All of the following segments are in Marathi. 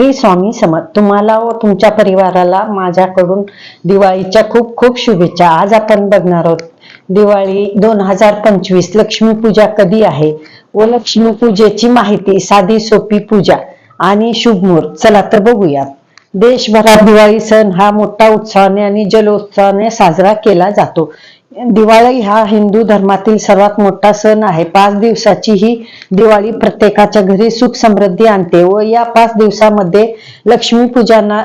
श्री स्वामी समर्थ तुम्हाला व तुमच्या परिवाराला माझ्याकडून दिवाळीच्या खूप खूप शुभेच्छा. आज आपण बघणार आहोत दिवाळी दोन हजार पंचवीस लक्ष्मीपूजा कधी आहे? व लक्ष्मीपूजेची माहिती साधी सोपी पूजा आणि शुभ मुहूर्त. चला तर बघूया देशभरात दिवाळी सण हा मोठा उत्साहाने आणि जलोत्साहाने साजरा केला जातो. दिवाळी हा हिंदू धर्मातील सर्वात मोठा सण आहे. पाच दिवसाची ही दिवाळी प्रत्येकाच्या घरी सुख समृद्धी आणते व या पाच दिवसामध्ये लक्ष्मी पूजना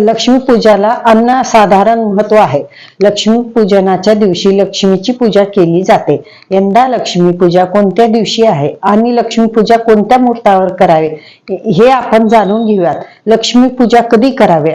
लक्ष्मी पूजाला अनसाधारण महत्त्व आहे. लक्ष्मी पूजनाच्या दिवशी लक्ष्मीची पूजा केली जाते. यंदा लक्ष्मी पूजा कोणत्या दिवशी आहे आणि लक्ष्मी पूजा कोणत्या मुहूर्तावर करावे हे आपण जाणून घेऊयात. लक्ष्मी पूजा कधी करावे?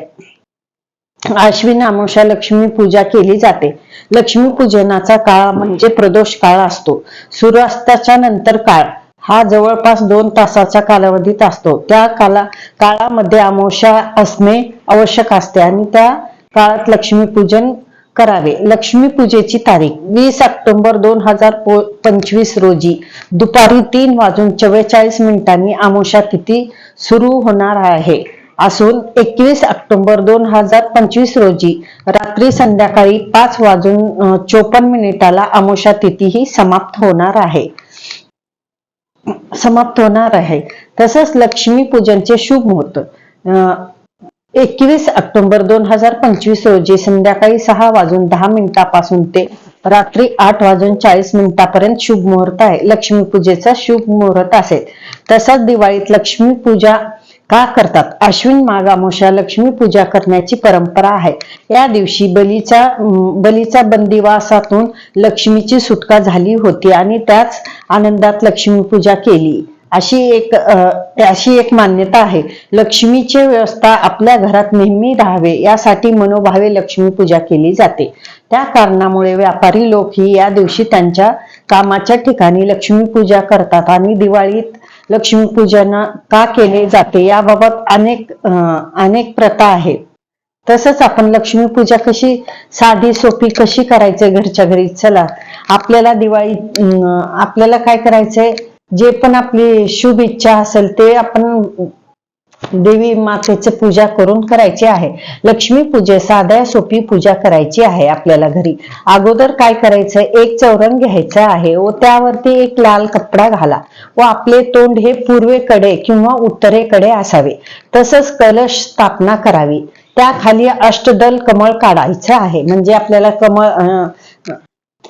आश्विन अमावस्या लक्ष्मी पूजा केली जाते. लक्ष्मी पूजनाचा काळ म्हणजे प्रदोष काळ असतो. सूर्यास्ताच्या नंतर काळ. हा जवळपास दोन तासाच्या कालावधीत असतो. त्या काला काळामध्ये अमावस्या असणे आवश्यक असते आणि त्या काळात लक्ष्मीपूजन करावे. लक्ष्मी पूजेची तारीख वीस ऑक्टोबर दोन हजार पंचवीस रोजी. दुपारी तीन वाजून चव्वेचाळीस मिनिटांनी अमावस्या तिथी सुरू होणार आहे. असून एकवीस ऑक्टोबर दोन हजार पंचवीस रोजी रात्री संध्याकाळी पाच वाजून चोपन्न मिनिटाला अमोशा तिथी ही समाप्त होणार आहे. समाप्त होणार आहे. तसंच लक्ष्मी पूजनचे शुभ मुहूर्त. एकवीस ऑक्टोबर दोन हजार पंचवीस रोजी संध्याकाळी सहा वाजून दहा मिनिटापासून ते रात्री आठ वाजून चाळीस मिनिटापर्यंत शुभ मुहूर्त आहे. लक्ष्मी पूजेचा शुभ मुहूर्त असेल. तसंच दिवाळीत लक्ष्मी पूजा का करतात? अश्विन माघ अमावस्या लक्ष्मी पूजा करण्याची परंपरा आहे. या दिवशी बलीचा बलीचा बंदिवासातून लक्ष्मीची सुटका झाली होती आणि त्याच आनंदात लक्ष्मी पूजा केली. अशी एक अशी एक मान्यता आहे. लक्ष्मीची व्यवस्था आपल्या घरात नेहमी राहावे यासाठी मनोभावे लक्ष्मी पूजा केली जाते. त्या कारणामुळे व्यापारी लोक ही या दिवशी त्यांच्या कामाच्या ठिकाणी लक्ष्मी पूजा करतात आणि दिवाळीत लक्ष्मीपूजन का केले जाते याबाबत अनेक अनेक प्रथा आहेत. तसंच आपण लक्ष्मी पूजा कशी साधी सोपी कशी करायचे घरच्या घरी? चला आपल्याला दिवाळी आपल्याला काय करायचंय? जे पण आपली शुभ इच्छा असेल ते आपण देवी मातेची पूजा करून करायची आहे. लक्ष्मी पूजे साध्या सोपी पूजा करायची आहे आपल्याला घरी. अगोदर काय करायचं? एक चौरंग घ्यायचं आहे व त्यावरती एक लाल कपडा घाला व आपले तोंड हे पूर्वेकडे किंवा उत्तरेकडे असावे. तसंच कलश स्थापना करावी. त्या खाली अष्टदल कमळ काढायचं आहे. म्हणजे आपल्याला कमळ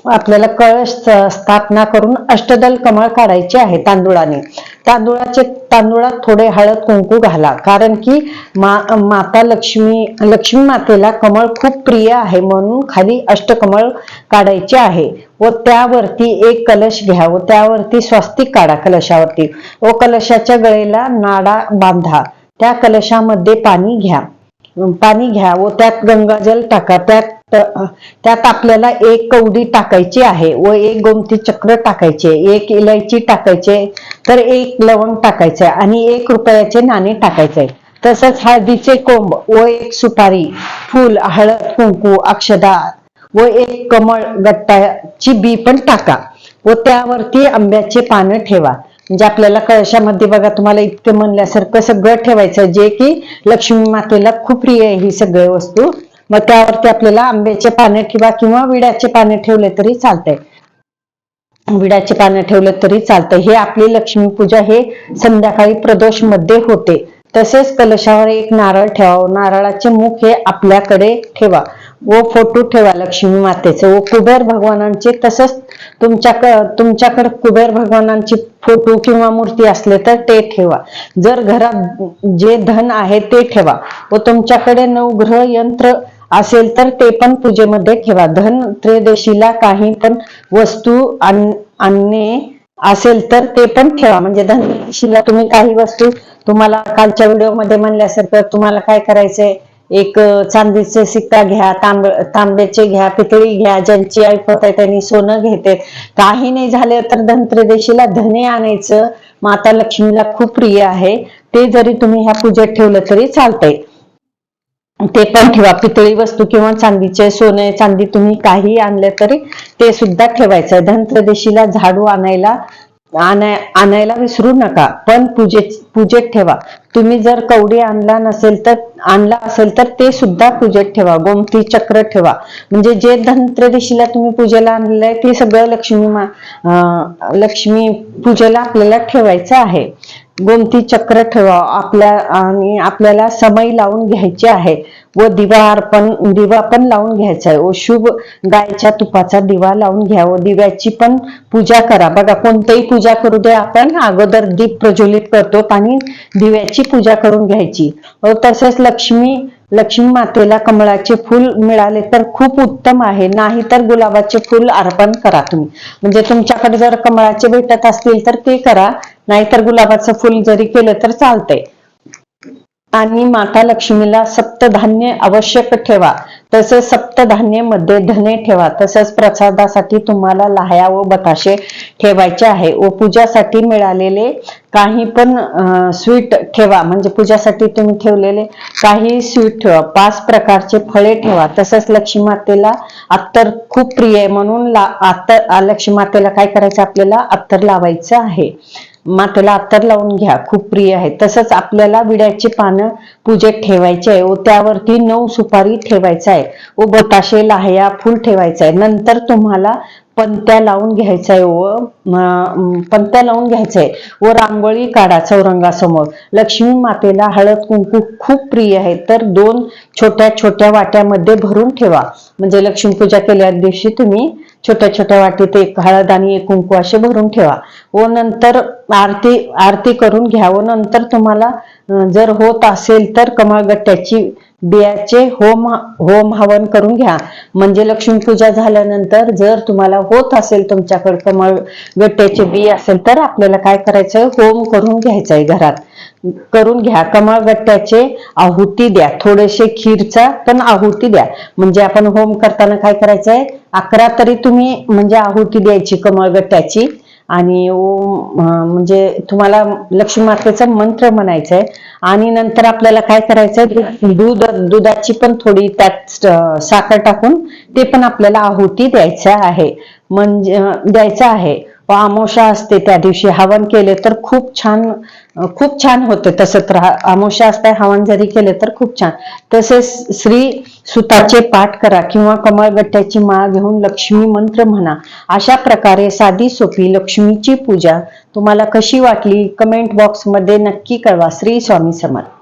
आपल्याला कळश स्थापना करून अष्टदल कमळ काढायचे आहे तांदुळाने. तांदुळाचे तांदुळात थोडे हळद कुंकू घाला. कारण की मा माता लक्ष्मी लक्ष्मी मातेला कमळ खूप प्रिय आहे. म्हणून खाली अष्टकमळ काढायचे आहे. व त्यावरती एक कलश घ्या. व त्यावरती स्वस्तिक काढा कलशावरती. व कलशाच्या गळेला नाडा बांधा. त्या कलशामध्ये पाणी घ्या. पाणी घ्या. व त्यात गंगाजल टाका. त्यात त्यात आपल्याला एक कवडी टाकायची आहे व एक गोमती चक्र टाकायचे एक इलायची टाकायचे तर एक लवंग टाकायचे आणि एक रुपयाचे नाणे टाकायचे. तसंच हळदीचे कोंब व एक सुपारी फुल हळद कुंकू अक्षदा व एक कमळ गट्टाची बी पण टाका व त्यावरती आंब्याचे पानं ठेवा. म्हणजे आपल्याला कळशामध्ये बघा तुम्हाला इतकं म्हणल्यासारखं सगळं ठेवायचं जे की लक्ष्मी मातेला खूप प्रिय आहे ही सगळी वस्तू. मग त्यावरती आपल्याला आंब्याचे पाने ठेवा किंवा विड्याचे पाने ठेवले तरी चालतंय. विड्याचे पाने ठेवले तरी चालतंय. हे आपली लक्ष्मी पूजा हे संध्याकाळी प्रदोषमध्ये होते. तसेच कलशावर एक नारळ ठेवा नारळाचे मुख हे आपल्याकडे ठेवा. व फोटो ठेवा लक्ष्मी मातेचे. व कुबेर भगवानांचे तसंच तुमच्या तुमच्याकडे कुबेर भगवानांची फोटो किंवा मूर्ती असले तर ते ठेवा. जर घरात जे धन आहे ते ठेवा. व तुमच्याकडे नवग्रह यंत्र असेल तर ते पण पूजेमध्ये ठेवा. धन त्रयोदशीला काही पण वस्तू आणणे असेल तर ते पण ठेवा. म्हणजे धनत्रयोदशीला तुम्ही काही वस्तू तुम्हाला कालच्या व्हिडिओमध्ये म्हणल्यासारखं तुम्हाला काय करायचंय? एक चांदीचे सिक्का घ्या तांब तांब्याचे घ्या पितळी घ्या ज्यांची ऐपत आहे त्यांनी सोनं घेते. काही नाही झाले तर धनत्रयोदशीला धने आणायचं. माता लक्ष्मीला खूप प्रिय आहे. ते जरी तुम्ही ह्या पूजेत ठेवलं तरी चालतंय. ते पण ठेवा. पितळी वस्तू किंवा चांदीचे सोने चांदी तुम्ही काही आणले तरी ते सुद्धा ठेवायचं धनत्रदेशीला झाडू आणायला आणाय आणायला विसरू नका. पण पूजे पूजेत ठेवा. तुम्ही जर कवडी आणला नसेल तर आणला असेल तर ते सुद्धा पूजेत ठेवा. गोमती चक्र ठेवा. म्हणजे जे धनत्रदेशीला तुम्ही पूजेला आणलेलं आहे ते सगळं लक्ष्मी मा लक्ष्मी पूजेला आपल्याला ठेवायचं आहे. गोमती चक्र ठेवा. आपल्या आणि आपल्याला समय लावून घ्यायचे आहे. व दिवा अर्पण दिवा पण लावून घ्यायचा आहे. व शुभ गायच्या तुपाचा दिवा लावून घ्या व दिव्याची पण पूजा करा. बघा कोणतीही पूजा करू दे आपण अगोदर दीप प्रज्वलित करतो आणि दिव्याची पूजा करून घ्यायची. व तसेच लक्ष्मी लक्ष्मी मातेला कमळाचे फूल मिळाले तर खूप उत्तम आहे. नाही तर गुलाबाचे फूल अर्पण करा तुम्ही. म्हणजे तुमच्याकडे जर कमळाचे भेटत असतील तर ते करा. नाहीतर गुलाबाचं फूल जरी केलं तर चालतंय. आणि माता लक्ष्मीला सप्तधान्य आवश्यक ठेवा. तसेच सप्तधान्यमध्ये धने ठेवा. तसेच प्रसादासाठी तुम्हाला लाह्या व बताशे ठेवायचे आहे. व पूजासाठी मिळालेले काही पण स्वीट ठेवा. म्हणजे पूजासाठी तुम्ही ठेवलेले काही स्वीट ठेवा. पाच प्रकारचे फळे ठेवा. तसंच लक्ष्मी मातेला अत्तर खूप प्रिय आहे. म्हणून ला अत्तर लक्ष्मी मातेला काय करायचं? आपल्याला अत्तर लावायचं आहे. मातेला अत्तर लावून घ्या खूप प्रिय आहे. तसंच आपल्याला विड्याची पानं पूजेत ठेवायची आहे. व त्यावरती नऊ सुपारी ठेवायचा आहे. व बताशे लाह्या फुल ठेवायचं आहे. नंतर तुम्हाला पंत्या लावून घ्यायचंय हो. व पंत्या लावून घ्यायचंय. व रांगोळी काढा चौरंगासमोर. लक्ष्मी मातेला हळद कुंकू खूप प्रिय आहे. तर दोन छोट्या छोट्या वाट्यामध्ये भरून ठेवा. म्हणजे लक्ष्मी पूजा केल्या दिवशी तुम्ही छोट्या छोट्या वाटीत एक हळद आणि एक कुंकू असे भरून ठेवा. व नंतर आरती आरती करून घ्या. व नंतर तुम्हाला जर होत असेल तर कमळगट्ट्याची बियाचे होम होम हवन करून घ्या. म्हणजे लक्ष्मी पूजा झाल्यानंतर जर तुम्हाला होत असेल तुमच्याकडे कमळ गट्ट्याचे बी असेल तर आपल्याला काय करायचं? होम करून घ्यायचं आहे घरात. करून घ्या. कमळ गट्ट्याचे आहुती द्या. थोडेसे खीरचा पण आहुती द्या. म्हणजे आपण होम करताना काय करायचंय? अकरा तरी तुम्ही म्हणजे आहुती द्यायची कमळ गट्ट्याची. आणि ओम म्हणजे तुम्हाला लक्ष्मी मातेचा मंत्र म्हणायचा आहे आणि नंतर आपल्याला काय करायचंय? दूध दुधाची पण थोडी त्यात साखर टाकून ते पण आपल्याला आहुती द्यायचं आहे. म्हणजे द्यायचं आहे. व आमोशा असते त्या दिवशी. हवन केले तर खूप छान खूप छान होते. तसं तर आमोशा अमावस्या असते हवन जरी केले तर खूप छान. तसेच श्री सुताचे पाठ करा किंवा कमळगट्ट्याची माळ घेऊन लक्ष्मी मंत्र म्हणा. अशा प्रकारे साधी सोपी लक्ष्मीची पूजा तुम्हाला कशी वाटली? कमेंट बॉक्समध्ये नक्की कळवा. श्री स्वामी समर्थ.